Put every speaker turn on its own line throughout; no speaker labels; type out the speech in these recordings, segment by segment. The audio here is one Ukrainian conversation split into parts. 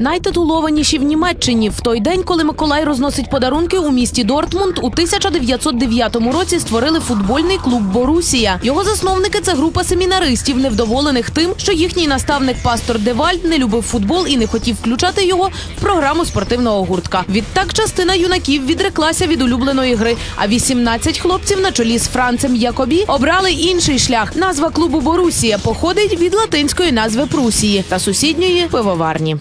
Найтитулованіші в Німеччині в той день, коли Миколай розносить подарунки у місті Дортмунд, у 1909 році створили футбольний клуб Борусія. Його засновники це група семінаристів, невдоволених тим, що їхній наставник пастор Девальд не любив футбол і не хотів включати його в програму спортивного гуртка. Відтак частина юнаків відреклася від улюбленої гри. А 18 хлопців на чолі з Францем Якобі обрали інший шлях. Назва клубу Борусія походить від латинської назви Прусії та сусідньої пивоварні.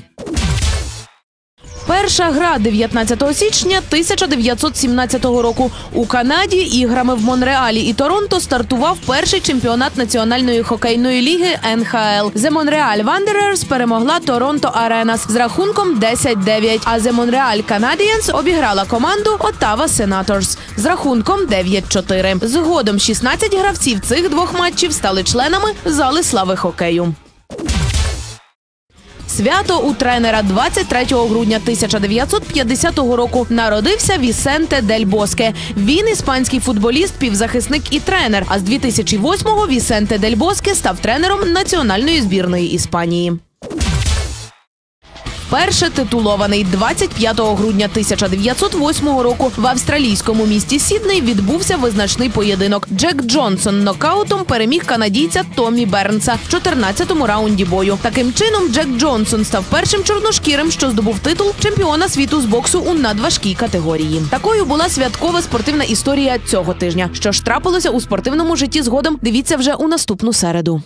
Перша гра 19 січня 1917 року у Канаді іграми в Монреалі і Торонто стартував перший чемпіонат національної хокейної ліги НХЛ. The Montreal Wanderers перемогла Торонто Аренас з рахунком 10-9, а The Montreal Canadiens обіграла команду Ottawa Senators з рахунком 9-4. Згодом 16 гравців цих двох матчів стали членами зали слави хокею. Свято у тренера 23 грудня 1950 року народився Вісенте Дель Боске. Він іспанський футболіст, півзахисник і тренер. А з 2008-го Вісенте Дель Боске став тренером національної збірної Іспанії. Перше титулований 25 грудня 1908 року в австралійському місті Сідней відбувся визначний поєдинок. Джек Джонсон нокаутом переміг канадійця Томі Бернса в 14-му раунді бою. Таким чином, Джек Джонсон став першим чорношкірим, що здобув титул чемпіона світу з боксу у надважкій категорії. Такою була святкова спортивна історія цього тижня. Що ж трапилося у спортивному житті згодом? Дивіться вже у наступну середу.